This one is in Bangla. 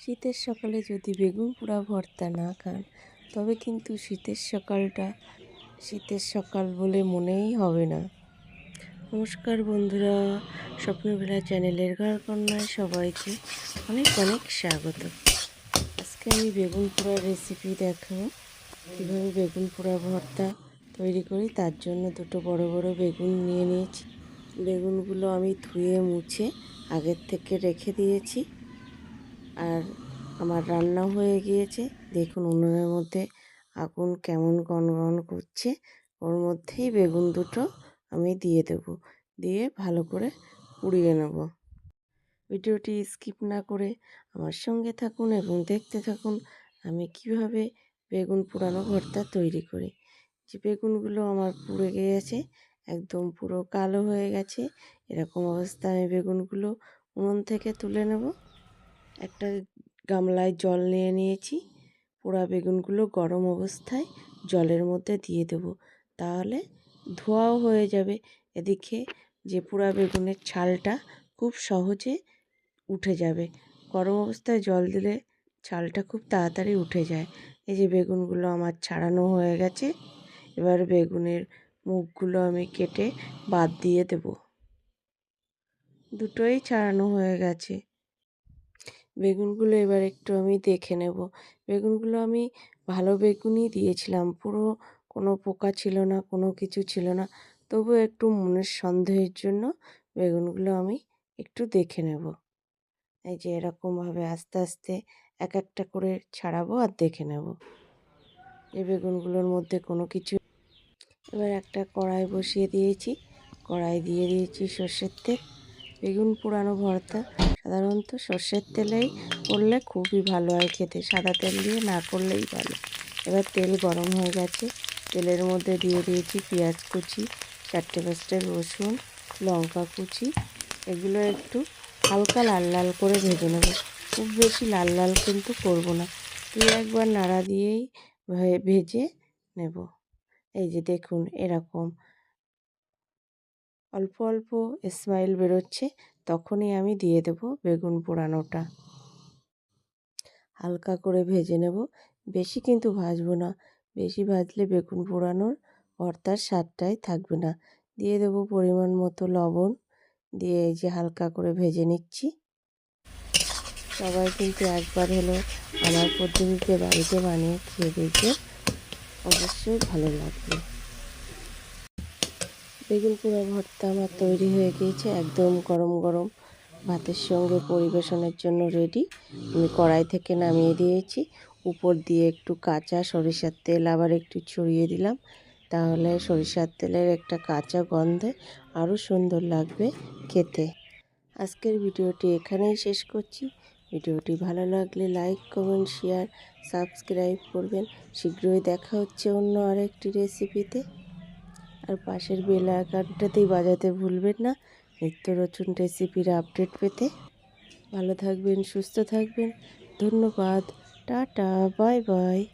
শীতের সকালে যদি বেগুন পোড়া ভর্তা না খান, তবে কিন্তু শীতের সকালটা শীতের সকাল বলে মনেই হবে না। নমস্কার বন্ধুরা স্বপ্নবেলা চ্যানেলের ঘর কন্যায় সবাইকে অনেক অনেক স্বাগত। আজকে আমি বেগুন পোড়ার রেসিপি দেখাবো, কীভাবে বেগুন পোড়া ভর্তা তৈরি করি, তার জন্য দুটো বড় বড় বেগুন নিয়ে নিয়েছি। বেগুনগুলো আমি ধুয়ে মুছে আগের থেকে রেখে দিয়েছি। আর আমার রান্না হয়ে গিয়েছে। দেখুন উনুনের মধ্যে আগুন কেমন গনগন করছে। ওর মধ্যেই বেগুন দুটো আমি দিয়ে দেব। দিয়ে ভালো করে পুড়িয়ে নেব। ভিডিওটি স্কিপ না করে আমার সঙ্গে থাকুন এবং দেখতে থাকুন আমি কীভাবে বেগুন পোড়ানো ভর্তা তৈরি করি। যে বেগুনগুলো আমার পুড়ে গিয়েছে, একদম পুরো কালো হয়ে গেছে, এরকম অবস্থায় আমি বেগুনগুলো উনুন থেকে তুলে নেব। একটা গামলায় জল নিয়ে নিয়েছি। পোড়া বেগুনগুলো গরম অবস্থায় জলের মধ্যে দিয়ে দেব। তাহলে ধোয়াও হয়ে যাবে। এদিকে যে পোড়া বেগুনের ছালটা খুব সহজে উঠে যাবে। গরম অবস্থায় জল দিলে ছালটা খুব তাড়াতাড়ি উঠে যায়। এই যে বেগুনগুলো আমার ছাড়ানো হয়ে গেছে, এবার বেগুনের মুখগুলো আমি কেটে বাদ দিয়ে দেব। দুটোই ছাড়ানো হয়ে গেছে। বেগুনগুলো এবার একটু আমি দেখে নেব। বেগুনগুলো আমি ভালো বেগুনই দিয়েছিলাম, পুরো কোনো পোকা ছিল না, কোনো কিছু ছিল না। তবু একটু মনের সন্দেহের জন্য বেগুনগুলো আমি একটু দেখে নেব। এই যে এরকমভাবে আস্তে আস্তে এক একটা করে ছাড়াবো আর দেখে নেব। এই বেগুনগুলোর মধ্যে কোনো কিছু এবার একটা কড়াই বসিয়ে দিয়েছি। কড়াই দিয়ে দিয়েছি সর্ষের তেল। বেগুন পোড়ানো ভর্তা। সাধারণত সর্ষের তেলেই করলে খুবই ভালো হয় খেতে। সাদা তেল দিয়ে না করলেই ভালো। এবার তেল গরম হয়ে গেছে। তেলের মধ্যে দিয়ে দিয়েছি পেঁয়াজ কুচি, চারটে পাঁচটা রসুন, লঙ্কা কুচি। এগুলো একটু হালকা লাল লাল করে ভেজে নেব। খুব বেশি লাল লাল কিন্তু করব না। দুই একবার নাড়া দিয়েই ভেজে নেব। এই যে দেখুন এরকম। অল্প অল্প স্মাইল বেরোচ্ছে। তখনই আমি দিয়ে দেব বেগুন পোড়ানোটা। হালকা করে ভেজে নেব। বেশি কিন্তু ভাজবো না। বেশি ভাজলে বেগুন পোড়ানোর ভর্তার স্বাদটাই থাকবে না। দিয়ে দেবো পরিমাণ মতো লবণ। দিয়ে এই যে হালকা করে ভেজে নিচ্ছি। সবাই কিন্তু একবার হলো আমার পদ্ধতিতে বাড়িতে বানিয়ে খেয়ে দেখবে। অবশ্যই ভালো লাগবে। বেগুন পোড়া ভর্তা আমার তৈরি হয়ে গিয়েছে, একদম গরম গরম। ভাতের সঙ্গে পরিবেশনের জন্য রেডি আমি কড়াই থেকে নামিয়ে দিয়েছি। উপর দিয়ে একটু কাঁচা সরিষার তেল আবার একটু ছড়িয়ে দিলাম। তাহলে সরিষার তেলের একটা কাঁচা গন্ধে আরও সুন্দর লাগবে খেতে। আজকের ভিডিওটি এখানেই শেষ করছি। ভিডিওটি ভালো লাগলে লাইক কমেন্ট শেয়ার সাবস্ক্রাইব করবেন। শীঘ্রই দেখা হচ্ছে অন্য আরেকটি রেসিপিতে আর পাশের বেল আইকনটাতেই বাজাতে ভুলবেন না। নিত্য নতুন রেসিপির আপডেট পেতে ভালো থাকবেন, সুস্থ থাকবেন। ধন্যবাদ। Tata, bye bye.